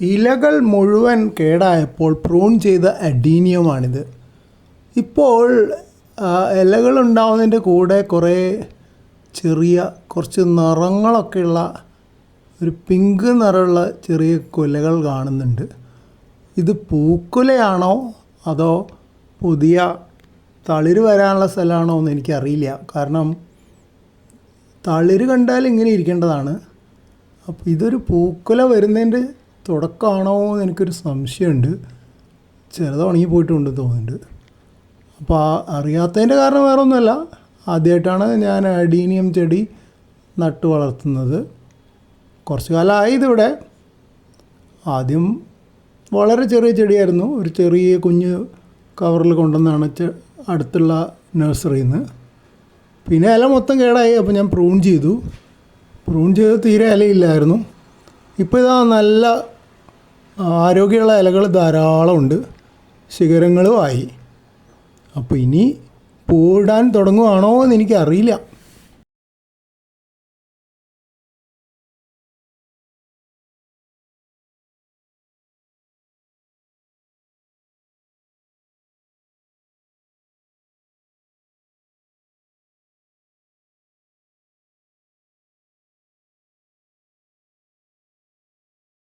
ഇലകൾ മുഴുവൻ കേടായപ്പോൾ പ്രൂൺ ചെയ്ത അഡീനിയമാണിത്. ഇപ്പോൾ ഇലകൾ ഉണ്ടാവുന്നതിന്റെ കൂടെ കുറേ ചെറിയ കുറച്ച് നിറങ്ങളൊക്കെയുള്ള ഒരു പിങ്ക് നിറമുള്ള ചെറിയ കുലകൾ കാണുന്നുണ്ട്. ഇത് പൂക്കുലയാണോ അതോ പുതിയ തളിര് വരാനുള്ള സ്ഥലമാണോ എന്ന് എനിക്കറിയില്ല. കാരണം തളിര് കണ്ടാൽ ഇങ്ങനെ ഇരിക്കേണ്ടതാണ്. അപ്പോൾ ഇതൊരു പൂക്കുല വരുന്നതിന്റെ തുടക്കമാണോ എന്ന് എനിക്കൊരു സംശയമുണ്ട്. ചിലത് ഉണങ്ങി പോയിട്ടുണ്ട് തോന്നുന്നുണ്ട്. അപ്പോൾ ആ അറിയാത്തതിന്റെ കാരണം വേറെ ഒന്നുമല്ല ആദ്യമായിട്ടാണ് ഞാൻ അഡീനിയം ചെടി നട്ടു വളർത്തുന്നത്. കുറച്ച് കാലമായി ഇതിവിടെ. ആദ്യം വളരെ ചെറിയ ചെടിയായിരുന്നു. ഒരു ചെറിയ കുഞ്ഞ് കവറിൽ കൊണ്ടുവന്നാണ് അടുത്തുള്ള നഴ്സറിയിൽ നിന്ന്. പിന്നെ ഇല മൊത്തം കേടായി. അപ്പോൾ ഞാൻ പ്രൂൺ ചെയ്തു. പ്രൂൺ ചെയ്ത് തീരെ ഇലയില്ലായിരുന്നു. ഇപ്പോൾ ഇതാ നല്ല ആരോഗ്യമുള്ള ഇലകൾ ധാരാളമുണ്ട് ശിഖരങ്ങളുമായി അപ്പോൾ ഇനി പൂടാൻ തുടങ്ങുവാണോ എന്ന് എനിക്കറിയില്ല.